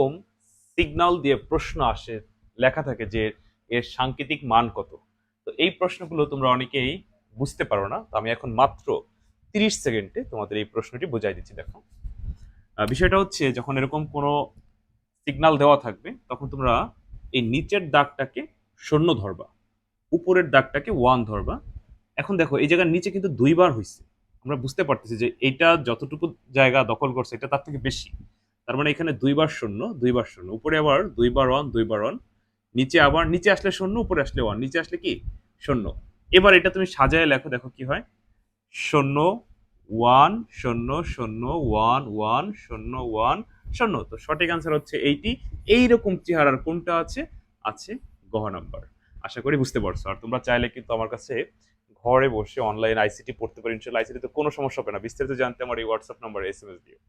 এরকম সিগন্যাল দিয়ে প্রশ্ন আসে, লেখা থাকে যে এর সাংকেতিক মান কত। তো এই প্রশ্নগুলো তোমরা অনেকেই বুঝতে পারো না। তো আমি এখন মাত্র তিরিশ সেকেন্ডে তোমাদের এই প্রশ্নটি বোঝাই দিচ্ছি, দেখো। বিষয়টা হচ্ছে যখন এরকম কোনো সিগন্যাল দেওয়া থাকবে, তখন তোমরা এই নিচের দাগটাকে শূন্য ধরবা, উপরের দাগটাকে ওয়ান ধরবা। এখন দেখো, এই জায়গার নিচে কিন্তু দুইবার হয়েছে আমরা বুঝতে পারতেছি যে এইটা যতটুকু জায়গা দখল করছে, এটা তার থেকে বেশি। তার মানে এখানে দুইবার শূন্য দুইবার শূন্য। উপরে আবার দুইবার ওয়ান দুইবার ওয়ান নিচে আবার, নিচে আসলে শূন্য, উপরে আসলে ওয়ান নিচে আসলে কি? শূন্য। এবার এটা তুমি সাজায় লেখো, দেখো কি হয়। শূন্য ওয়ান শূন্য শূন্য ওয়ান ওয়ান শূন্য ওয়ান শূন্য। তো সঠিক আনসার হচ্ছে এইটি এইরকম চেহারার কোনটা আছে? আছে গহ নাম্বার। আশা করি বুঝতে পারছ। আর তোমরা চাইলে কিন্তু আমার কাছে ঘরে বসে অনলাইন আইসিটি পড়তে পারি। ইনশাল্লাহ আইসিটি তো কোনো সমস্যা হবে না। বিস্তারিত জানতে আমার এই WhatsApp number S M S দিও।